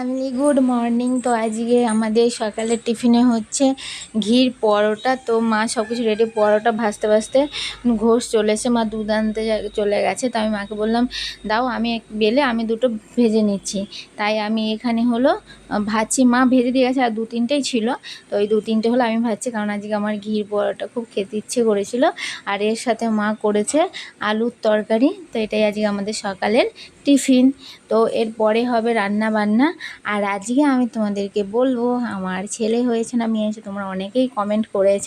Family good morning তো আজকে আমাদের সকালের টিফিনে হচ্ছে ঘির পরোটা। তো মা সব কিছু রেডি পরোটা ভাজতে ভাজতে ঘোষ চলে এসে মা দুধ আনতে চলে গেছে। তো আমি মাকে বললাম, দাও, আমি এক বেলে আমি দুটো ভেজে নিচ্ছি। তাই আমি এখানে হলো ভাজছি। মা ভেজে দিয়ে গেছে, আর দু তিনটেই ছিল। তো ওই দু তিনটে হলো আমি ভাজছি, কারণ আজকে আমার ঘির পরোটা খুব খেতে ইচ্ছে করেছিল। আর এর সাথে মা করেছে আলুর তরকারি। তো এটাই আজকে আমাদের সকালের টিফিন। তো এরপরে হবে রান্না বান্না আর আজকে আমি তোমাদেরকে বলব, আমার ছেলে হয়েছে না, মেয়ে হয়েছে, তোমরা অনেকেই কমেন্ট করেছ।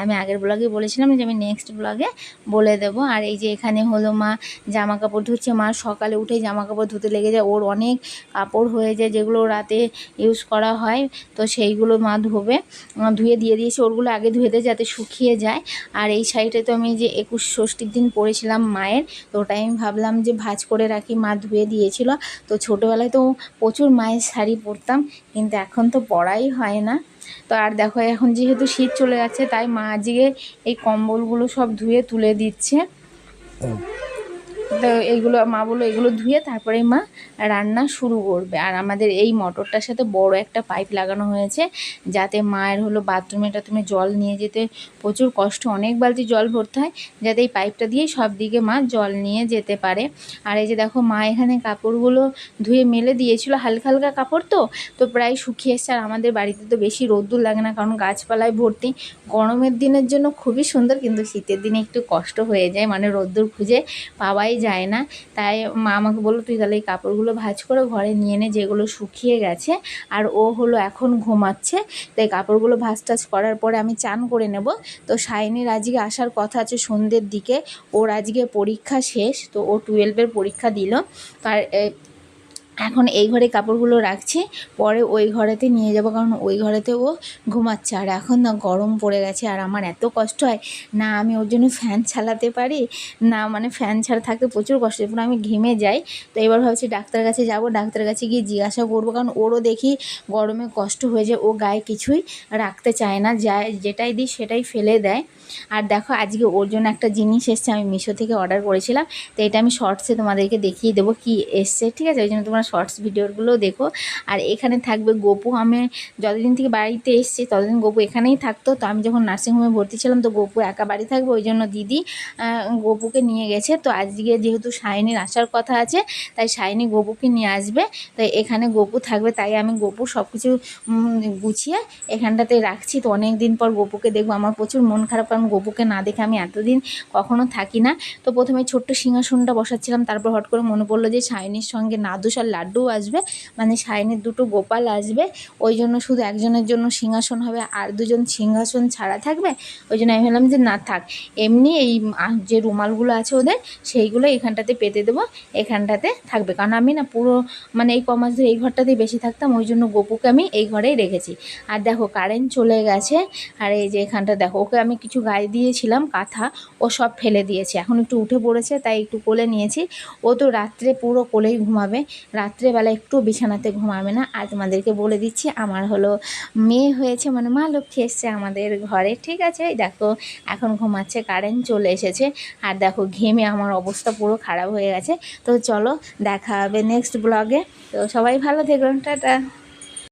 আমি আগের ব্লগে বলেছিলাম যে আমি নেক্সট ব্লগে বলে দেবো। আর এই যে এখানে হলো মা জামা কাপড় ধুচ্ছে, মা সকালে উঠে জামা কাপড় ধুতে লেগে যায়, ওর অনেক কাপড় হয়ে যায় যেগুলো রাতে ইউজ করা হয়, তো সেইগুলো মা ধোবে। ধুয়ে দিয়ে দিয়েছি, ওরগুলো আগে ধুয়ে দেয় যাতে শুকিয়ে যায়। আর এই শাড়িটা তো আমি যে একুশ ষষ্ঠীর দিন পরেছিলাম মায়ের, তো ওটাই আমি ভাবলাম যে ভাজ করে রাখি, মা ধুয়ে দিয়েছিল। তো ছোটোবেলায় তো প্রচুর মায়ের শাড়ি পরতাম, কিন্তু এখন তো পরাই হয় না। তো আর দেখো, এখন যেহেতু শীত চলে যাচ্ছে, তাই মা আজকে এই কম্বলগুলো সব ধুয়ে তুলে দিচ্ছে। তো এইগুলো মা বলল, এগুলো ধুয়ে তারপরে মা রান্না শুরু করবে। আর আমাদের এই মোটরটার সাথে বড় একটা পাইপ লাগানো হয়েছে, যাতে মায়ের হলো বাথরুমে টাথরুমে জল নিয়ে যেতে প্রচুর কষ্ট। অনেক বালতি জল ভরতে হয়, যাতে এই পাইপটা দিয়ে সব দিকে মা জল নিয়ে যেতে পারে। আর এই যে দেখো, মা এখানে কাপড়গুলো ধুয়ে মেলে দিয়েছিল, হালকা হালকা কাপড় তো তো প্রায় শুকিয়ে এসছে। আর আমাদের বাড়িতে তো বেশি রোদ্দুর লাগে না, কারণ গাছপালায় ভর্তি। গরমের দিনের জন্য খুবই সুন্দর, কিন্তু শীতের দিনে একটু কষ্ট হয়ে যায় মানে রোদ্দুর খুঁজে পাওয়াই যায় না। তাই মা আমাকে বলল, তুই তাহলে এই কাপড়গুলো ভাঁজ করে ঘরে নিয়ে নে, যেগুলো শুকিয়ে গেছে। আর ও হলো এখন ঘুমাচ্ছে। তাই কাপড়গুলো ভাঁজ টাজ করার পরে আমি চান করে নেব। তো সাইনের আজকে আসার কথা আছে সন্ধ্যের দিকে। ওর আজকে পরীক্ষা শেষ। তো ও টুয়েলভের পরীক্ষা দিল। তার এখন এই ঘরে কাপড়গুলো রাখছি, পরে ওই ঘরেতে নিয়ে যাব, কারণ ওই ঘরেতে ও ঘুমাচ্ছে। আর এখন না গরম পড়ে গেছে, আর আমার এত কষ্ট হয়, না আমি ওর জন্য ফ্যান চালাতে পারি, না মানে ফ্যান ছাড়া থাকতে প্রচুর কষ্ট হয়। আমি ঘেমে যাই, তো এবার ভাবছি ডাক্তার কাছে যাব ডাক্তার কাছে গিয়ে জিজ্ঞাসা করব, কারণ ওরও দেখি গরমে কষ্ট হয়ে যায়, ও গায়ে কিছুই রাখতে চায় না, যায় যেটাই দিই সেটাই ফেলে দেয়। আর দেখো, আজকে ওর জন্য একটা জিনিস এসছে, আমি মিশো থেকে অর্ডার করেছিলাম, তো এটা আমি শর্টসে তোমাদেরকে দেখিয়ে দেবো কি এসছে, ঠিক আছে? ওই জন্য তোমরা শর্টস ভিডিওগুলো দেখো। আর এখানে থাকবে গোপু, আমি যতদিন থেকে বাড়িতে এসছি, ততদিন গোপু এখানেই থাকতো, তো আমি যখন নার্সিংহোমে ভর্তি ছিলাম, তো গোপু একা বাড়ি থাকবে, ওই জন্য দিদি গোপুকে নিয়ে গেছে। তো আজকে যেহেতু শাইনির আসার কথা আছে, তাই শাইনি গোপুকে নিয়ে আসবে, তো এখানে গোপু থাকবে, তাই আমি গোপু সব কিছু গুছিয়ে এখানটাতে রাখছি। তো অনেক দিন পর গোপুকে দেখব, আমার প্রচুর মন খারাপ কারণ গোপুকে না দেখে আমি এতদিন কখনো থাকি না। তো প্রথমে ছোট্ট সিংহাসনটা বসাচ্ছিলাম, তারপর হট করে মনে পড়ল যে শাইনির সঙ্গে নাদুস আর লাড্ডুও আসবে। মানে শাইনির দুটো গোপাল আসবে। ওই জন্য শুধু একজনের জন্য সিংহাসন হবে, আর দুজন সিংহাসন ছাড়া থাকবে। ওই জন্য আমি ভাবলাম যে না থাক, এমনি এই যে রুমালগুলো আছে ওদের, সেইগুলো এখানটাতে পেতে দেবো। এখানটাতে থাকবে। কারণ আমি না পুরো মানে এই কমাস ধরে এই ঘরটাতেই বেশি থাকতাম, ওই জন্য গোপুকে আমি এই ঘরেই রেখেছি। আর দেখো কারেন্ট চলে গেছে। আর এই যে এখানটা, দেখো, ওকে আমি কিছু গায়ে দিয়েছিলাম কাঁথা, ও সব ফেলে দিয়েছে। এখন একটু উঠে পড়েছে, তাই একটু কোলে নিয়েছি। ও তো রাত্রে পুরো কোলেই ঘুমাবে। রাত্রেবেলা একটু বিছানাতে ঘুমাবে না। আর তোমাদেরকে বলে দিচ্ছি, আমার হলো মেয়ে হয়েছে মানে মা লক্ষ্মী এসছে আমাদের ঘরে। ঠিক আছে? দেখো, এখন ঘুমাচ্ছে কারেন্ট চলে এসেছে। আর দেখো, ঘেমে আমার অবস্থা পুরো খারাপ হয়ে গেছে। তো চলো, দেখা হবে নেক্সট ব্লগে তো সবাই ভালো থেকো, টাটা।